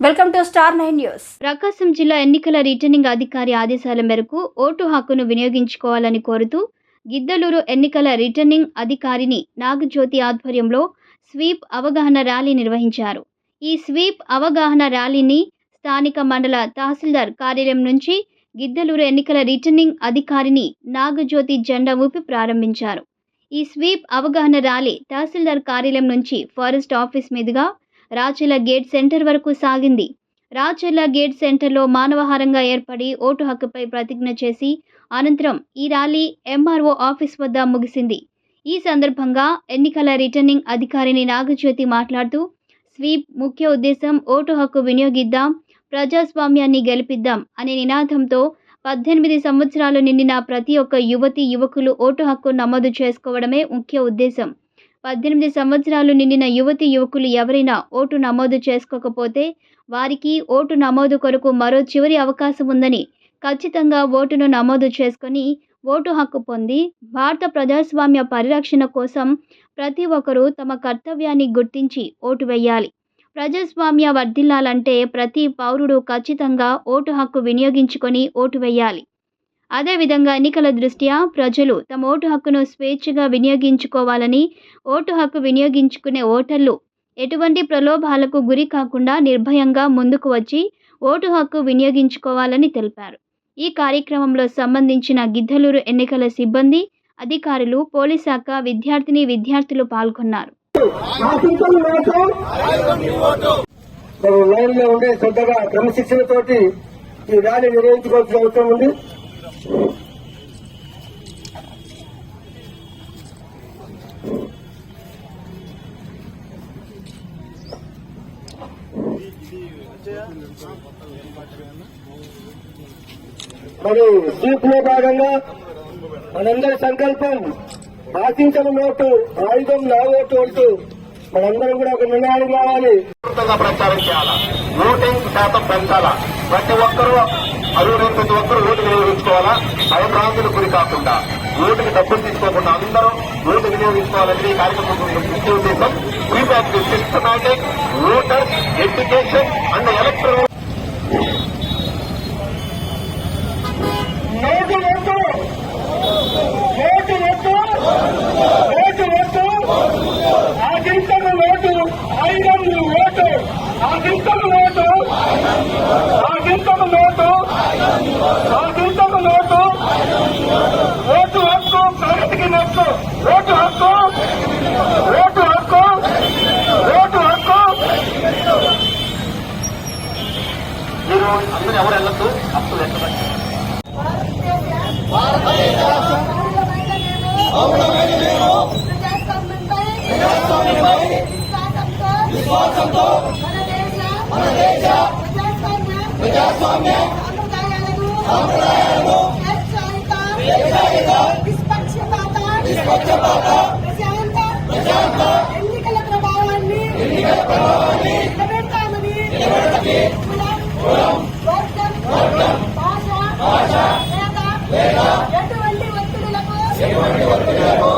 Welcome to star nine news Prakasam జిల్లా ఎన్నికల returning అధికారి ఆదేశాల మేరకు ఓటు హక్కును వినియోగించుకోవాలని కోరుతూ గిద్దలూరు ఎన్నికల రిటర్నింగ్ అధికారిని నాగజ్యోతి ఆధ్వర్యంలో స్వీప్ అవగాహన ర్యాలీ నిర్వహించారు. ఈ స్వీప్ అవగాహన ర్యాలీని స్థానిక మండల తహసీల్దార్ కార్యాలయం నుంచి గిద్దలూరు ఎన్నికల రిటర్నింగ్ అధికారిని నాగజ్యోతి జెండా ఊపి ప్రారంభించారు. ఈ స్వీప్ అవగాహన ర్యాలీ తహసీల్దార్ కార్యాలయం నుంచి ఫారెస్ట్ ఆఫీస్ మీదుగా రాచెల్ల గేట్ సెంటర్ వరకు సాగింది. రాచెల్ల గేట్ సెంటర్లో మానవహారంగా ఏర్పడి ఓటు హక్కుపై ప్రతిజ్ఞ చేసి అనంతరం ఈ ర్యాలీ ఎంఆర్ఓ ఆఫీస్ వద్ద ముగిసింది. ఈ సందర్భంగా ఎన్నికల రిటర్నింగ్ అధికారిని నాగజ్యోతి మాట్లాడుతూ స్వీప్ ముఖ్య ఉద్దేశం ఓటు హక్కు వినియోగిద్దాం ప్రజాస్వామ్యాన్ని గెలిపిద్దాం అనే నినాదంతో పద్దెనిమిది సంవత్సరాలు నిండిన ప్రతి ఒక్క యువతి యువకులు ఓటు హక్కు నమోదు చేసుకోవడమే ముఖ్య ఉద్దేశం. పద్దెనిమిది సంవత్సరాలు నిండిన యువతి యువకులు ఎవరైనా ఓటు నమోదు చేసుకోకపోతే వారికి ఓటు నమోదు కొరకు మరో చివరి అవకాశం ఉందని ఖచ్చితంగా ఓటును నమోదు చేసుకొని ఓటు హక్కు పొంది భారత ప్రజాస్వామ్య పరిరక్షణ కోసం ప్రతి ఒక్కరూ తమ కర్తవ్యాన్ని గుర్తించి ఓటు వేయాలి. ప్రజాస్వామ్య వర్ధిల్లాలంటే ప్రతి పౌరుడు ఖచ్చితంగా ఓటు హక్కు వినియోగించుకొని ఓటు వేయాలి. అదేవిధంగా ఎన్నికల దృష్ట్యా ప్రజలు తమ ఓటు హక్కును స్వేచ్ఛగా వినియోగించుకోవాలని ఓటు హక్కు వినియోగించుకునే ఓటర్లు ఎటువంటి ప్రలోభాలకు గురి కాకుండా నిర్భయంగా ముందుకు వచ్చి ఓటు హక్కు వినియోగించుకోవాలని తెలిపారు. ఈ కార్యక్రమంలో సంబంధించిన గిద్దలూరు ఎన్నికల సిబ్బంది అధికారులు పోలీస్ శాఖ విద్యార్థిని విద్యార్థులు పాల్గొన్నారు. లైన్లో ఉండే శ్రద్ధగా ఈ ర్యాలీ నిర్వహించుకోవాల్సిన అవసరం ఉంది. మరి స్వీప్లో భాగంగా మనందరి సంకల్పం ఆశించిన నోటు ఆయుధం నా ఓటు అంటూ మనందరం కూడా ఒక నిర్ణయానికి రావాలి. ప్రచారం చేయాలా? ఓటింగ్ శాతం పెంచాలా? ప్రతి ఒక్కరూ అర్హులైన ప్రతి ఒక్కరు ఓటు వినియోగించుకోవాలా భయభ్రాంతులకు గురి కాకుండా ఓటుకి డబ్బులు తీసుకోకుండా అందరూ ఓటు వినియోగించుకోవాలని ఈ కార్యక్రమం ముఖ్య ఉద్దేశం feedback systematic voter education and electoral note వద్దు! నోటు వద్దు! నోటు వద్దు! ఓటు ఆశించని నోటు ఆశించని నోటు ఆశించని నోటు ఓటు హక్కు ప్రగతికి నొక్కు ఓటు హక్కు. ఓటు హక్కు. ఓటు హక్కు. మీరు అందరూ ఎవరు వెళ్ళొద్దు? అప్పుడు ఎక్కడ విశ్వాసంతో మన దేశ ప్రజాస్వామ్య సాంప్రదాయాలను నిష్పక్షపాత Thank you.